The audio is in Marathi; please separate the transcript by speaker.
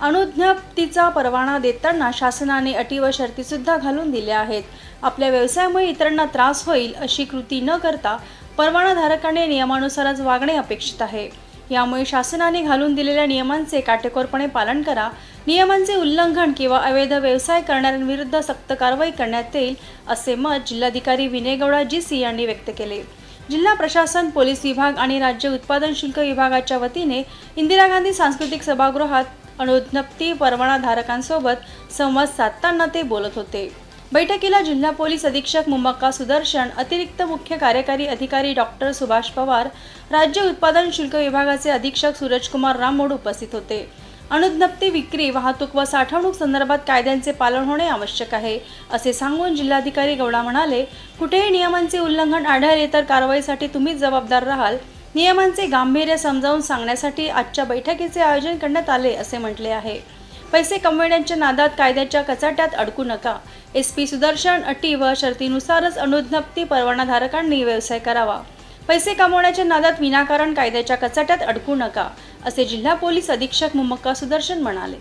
Speaker 1: अनुज्ञप्तीचा परवाना देताना शासनाने अटी व शर्तीसुद्धा घालून दिल्या आहेत. आपल्या व्यवसायामुळे इतरांना त्रास होईल अशी कृती न करता परवानाधारकाने नियमानुसारच वागणे अपेक्षित आहे. यामुळे शासनाने घालून दिलेल्या नियमांचे काटेकोरपणे पालन करा. नियमांचे उल्लंघन किंवा अवैध व्यवसाय करणाऱ्यांविरुद्ध सक्त कारवाई करण्यात येईल असे मत जिल्हाधिकारी विनय गौडा जी सी यांनी व्यक्त केले. जिल्हा प्रशासन पोलीस विभाग आणि राज्य उत्पादन शुल्क विभागाच्या वतीने इंदिरा गांधी सांस्कृतिक सभागृहात अनुज्ञप्ती परवानाधारकांसोबत संवाद साधताना ते बोलत होते. बैठकीला जिल्हा पोलीस अधीक्षक मुमक्का सुदर्शन अतिरिक्त मुख्य कार्यकारी अधिकारी डॉक्टर सुभाष पवार राज्य उत्पादन शुल्क विभागाचे अधीक्षक सूरजकुमार रामोड उपस्थित होते. अनुज्ञप्ती विक्री वाहतूक व साठवणूक संदर्भात कायद्यांचे पालन होणे आवश्यक आहे असे सांगून जिल्हाधिकारी गौडा म्हणाले कुठेही नियमांचे उल्लंघन आढळले तर कारवाईसाठी तुम्हीच जबाबदार राहाल. नियमांचे गांभीर्य समजावून सांगण्यासाठी आजच्या बैठकीचे आयोजन करण्यात आले असे म्हटले आहे. पैसे कमविण्याच्या नादात कायद्याच्या कचाट्यात अडकू नका. एस पी सुदर्शन अटी व शर्तीनुसारच अनुज्ञप्ती परवानाधारकांनी व्यवसाय करावा. पैसे कमवण्याच्या नादात विनाकारण कायद्याच्या कचाट्यात अडकू नका असे जिल्हा पोलीस अधीक्षक मुमक्का सुदर्शन म्हणाले.